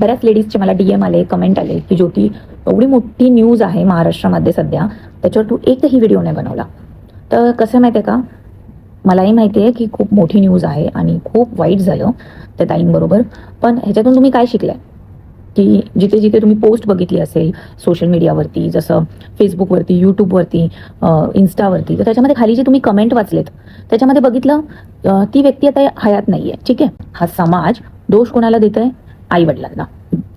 बऱ्याच लेडीजचे मला डीएम आले कमेंट आले की ज्योती एवढी मोठी न्यूज आहे महाराष्ट्रामध्ये सध्या त्याच्यावर तू एकही व्हिडिओ नाही बनवला. तर कसं माहिती आहे का? मलाही माहिती आहे की खूप मोठी न्यूज आहे आणि खूप वाईट झालं त्या ताईंबरोबर. पण ह्याच्यातून तुम्ही काय शिकलाय? की जिथे जिथे तुम्ही पोस्ट बघितली असेल सोशल मीडियावरती जसं फेसबुकवरती यूट्यूबवरती इन्स्टावरती तर त्याच्यामध्ये खाली जे तुम्ही कमेंट वाचलेत त्याच्यामध्ये बघितलं ती व्यक्ती आता हयात नाही आहे ठीक आहे? हा समाज दोष कोणाला देत आहे आई वडिलांना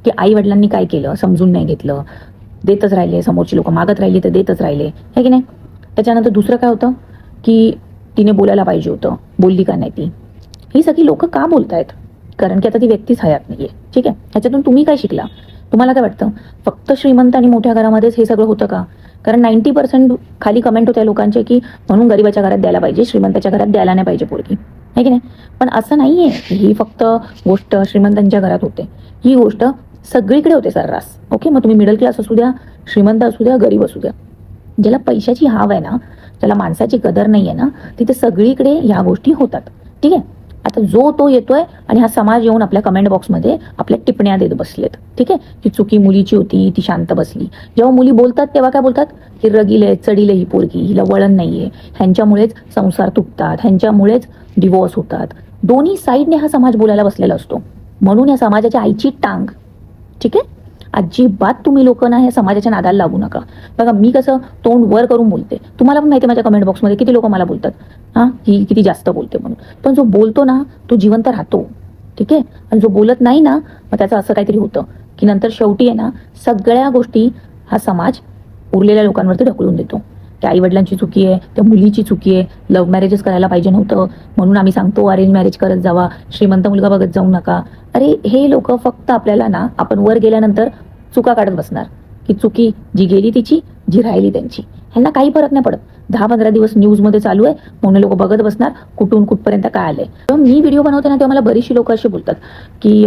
की आई वडिलांनी काय केलं? समजून नाही घेतलं. देतच राहिले समोरची लोक मागत राहिली तर देतच राहिले. हे की नाही? त्याच्यानंतर दुसरं काय होतं? की तिने बोलायला पाहिजे होतं. बोलली का नाही ती? ही सगळी लोक का बोलतायत? कारण की आता ती व्यक्तीच हयात नाहीये. ठीक आहे? ह्याच्यातून तुम्ही काय शिकला? तुम्हाला काय वाटतं? फक्त श्रीमंत आणि मोठ्या घरामध्येच हे सगळं होतं का? कारण नाईन्टी पर्सेंट खाली कमेंट होत्या लोकांचे की म्हणून गरीबाच्या घरात द्यायला पाहिजे श्रीमंताच्या घरात द्यायला नाही पाहिजे पोरगी. आहे की नाही? पण असं नाही आहे ही फक्त गोष्ट श्रीमंतांच्या घरात होते. ही गोष्ट सगळीकडे होते सर्रास. ओके मग तुम्ही मिडल क्लास असू द्या श्रीमंत असू द्या गरीब असू द्या. ज्याला पैशाची हाव आहे ना ज्याला माणसाची कदर नाही आहे ना तिथे सगळीकडे ह्या गोष्टी होतात. ठीक आहे? आता जो तो येतोय आणि हा समाज येऊन आपल्या कमेंट बॉक्समध्ये आपल्या टिपण्या देत बसलेत. ठीक आहे? ती चुकी मुलीची होती ती शांत बसली. जेव्हा मुली बोलतात तेव्हा काय बोलतात? की रगिले चढिले ही पोरगी हिला वळण नाहीये. ह्यांच्यामुळेच संसार तुटतात ह्यांच्यामुळेच डिवोर्स होतात. दोन्ही साईडने हा समाज बोलायला बसलेला असतो. म्हणून या समाजाच्या आईची टांग. ठीक आहे? अजिबात तुम्ही लोक ना या समाजाच्या नादाला लागू नका. बघा मी कसं तोंड वर करून बोलते. तुम्हाला पण माहिती माझ्या कमेंट बॉक्समध्ये किती लोक मला बोलतात. हां? ही किती जास्त बोलते म्हणून. पण जो बोलतो ना तो जिवंत राहतो. ठीक आहे? आणि जो बोलत नाही ना मग त्याचं असं काहीतरी होतं. की नंतर शेवटी आहे ना सगळ्या गोष्टी हा समाज उरलेल्या लोकांवरती ढकलून देतो. त्या आई वडिलांची चुकी आहे त्या मुलीची चुकी आहे. लव्ह मॅरेजेस करायला पाहिजे नव्हतं. म्हणून आम्ही सांगतो अरेंज मॅरेज करत जावा. श्रीमंत मुलगा बघत जाऊ नका. अरे हे लोक फक्त आपल्याला ना आपण वर गेल्यानंतर चुका काढत बसणार. की चुकी जी गेली तिची जी राहिली त्यांची. ह्यांना काही फरक नाही पडत. दहा पंधरा दिवस न्यूजमध्ये चालू आहे. म्हणून लोक बघत बसणार कुठून कुठपर्यंत काय आलंय. तेव्हा मी व्हिडिओ बनवते ना तेव्हा मला बरीचशी लोक अशी बोलतात की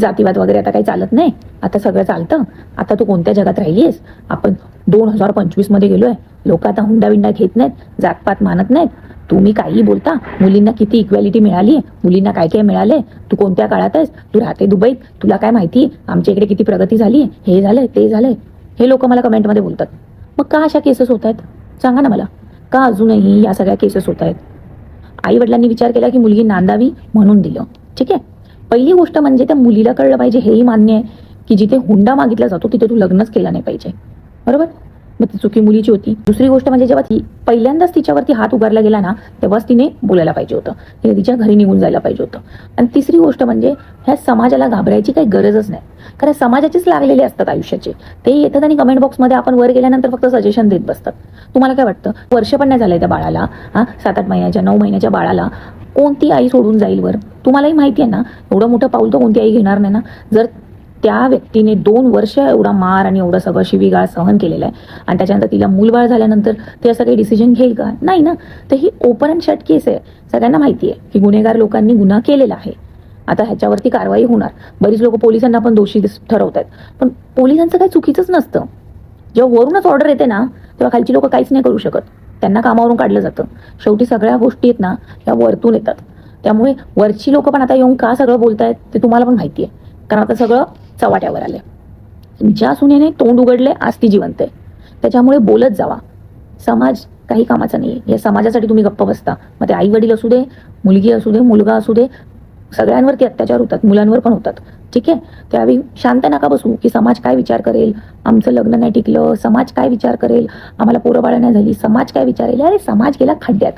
जातीवाद वगैरे आता काही चालत नाही. आता सगळं चालतं. आता तू कोणत्या जगात राहिलीस आपण दोन हजार पंचवीसमध्ये गेलोय. लोक आता हुंडा विंडा घेत नाहीत जातपात मानत नाहीत. तुम्ही काही बोलता मुलींना किती इक्वॅलिटी मिळाली मुलींना काय काय मिळालंय तू कोणत्या काळात आहेस तू राहते दुबईत तुला काय माहिती आमच्या इकडे किती प्रगती झाली हे झालंय ते झालंय. हे लोक मला कमेंटमध्ये बोलतात. मग का अशा केसेस होत आहेत? सांगा ना मला. का अजूनही या सगळ्या केसेस होत आहेत? आई वडिलांनी विचार केला की मुलगी नांदावी म्हणून दिलं. ठीक आहे? पहिली गोष्ट म्हणजे त्या मुलीला कळलं पाहिजे हेही मान्य आहे की जिथे हुंडा मागितला जातो तिथे तू लग्नच केला नाही पाहिजे. बरोबर? मग ती चुकी मुलीची होती. दुसरी गोष्ट म्हणजे जेव्हा ती पहिल्यांदाच तिच्यावरती हात उगारला गेला ना तेव्हाच तिने बोलायला पाहिजे होतं. तिने तिच्या घरी निघून जायला पाहिजे होतं. आणि तिसरी गोष्ट म्हणजे ह्या समाजाला घाबरायची काही गरजच नाही. कारण समाजाचेच लागलेले असतात आयुष्याचे. ते येतात आणि कमेंट बॉक्समध्ये आपण वर गेल्यानंतर फक्त सजेशन देत बसतात. तुम्हाला काय वाटतं? वर्ष पण नाही झालंय त्या बाळाला. हा सात आठ महिन्याच्या नऊ महिन्याच्या बाळाला. कोणती आई सोडून जाईल वर? तुम्हालाही माहिती आहे ना एवढं मोठं पाऊल तर कोणती आई घेणार नाही ना? जर त्या व्यक्तीने दोन वर्ष एवढा मार आणि एवढं सगळं शिवीगाळ सहन केलेलं आहे. आणि त्याच्यानंतर तिला मूलबाळ झाल्यानंतर ते असं काही डिसिजन घेईल का? नाही ना. तर ही ओपन अँड शट केस आहे. सगळ्यांना माहिती आहे की गुन्हेगार लोकांनी गुन्हा केलेला आहे. आता ह्याच्यावरती कारवाई होणार. बरीच लोक पोलिसांना पण दोषी ठरवत आहेत पण पोलिसांचं काही चुकीचंच नसतं. जेव्हा वरूनच ऑर्डर येते ना तेव्हा खालची लोक काहीच नाही करू शकत. त्यांना कामावरून काढलं जातं. शेवटी सगळ्या गोष्टी आहेत ना या वरतून येतात. त्यामुळे वरची लोक पण आता येऊन का सगळं बोलतायत ते तुम्हाला पण माहिती आहे. कारण आता सगळं चवाट्यावर आले. ज्या सुनेने तोंड उघडले आज ती जिवंत आहे. त्याच्यामुळे बोलत जावा. समाज काही कामाचा नाही या समाजासाठी तुम्ही गप्प बसता. मग ते आई वडील असू दे मुलगी असू दे मुलगा असू दे सगळ्यांवरती अत्याचार होतात. मुलांवर पण होतात. ठीक आहे? त्यावेळी शांत नका बसू की समाज काय विचार करेल? आमचं लग्न नाही टिकलं. समाज काय विचार करेल? आम्हाला पोरं नाही झाली. समाज काय विचारेल? अरे समाज गेला खड्ड्यात.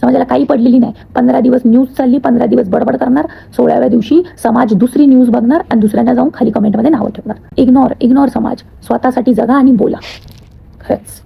समाजाला काही पडलेली नाही. पंधरा दिवस न्यूज चालली पंधरा दिवस बडबड करणार सोळाव्या दिवशी समाज दुसरी न्यूज बघणार आणि दुसऱ्यांना जाऊन खाली कमेंटमध्ये नावं ठेवणार. इग्नोर इग्नोर समाज. स्वतःसाठी जगा आणि बोला. खरंच.